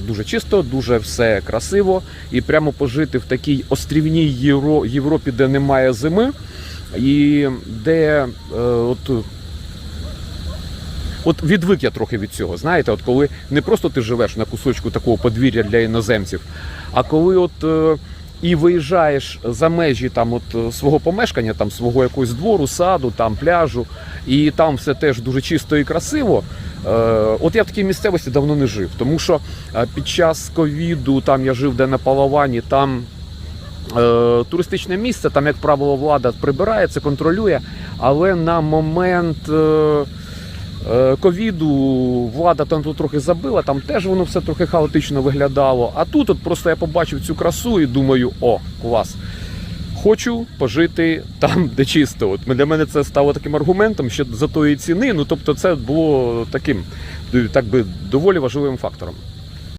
дуже чисто, дуже все красиво. І прямо пожити в такій острівній Євро- Європі, де немає зими, і де е, от. От відвик я трохи від цього. Знаєте, от коли не просто ти живеш на кусочку такого подвір'я для іноземців, а коли от е, і виїжджаєш за межі там от е, свого помешкання, там свого якогось двору, саду, там пляжу, і там все теж дуже чисто і красиво. Е, от я в такій місцевості давно не жив, тому що е, під час ковіду там я жив де на Палавані, там туристичне місце, там, як правило, влада прибирає, це контролює, але на момент. Е, Ковіду влада там тут трохи забила, там теж воно все трохи хаотично виглядало. А тут от просто я побачив цю красу і думаю, о, клас. Хочу пожити там, де чисто. От для мене це стало таким аргументом, що за тої ціни. Ну тобто, це було таким, так би доволі важливим фактором.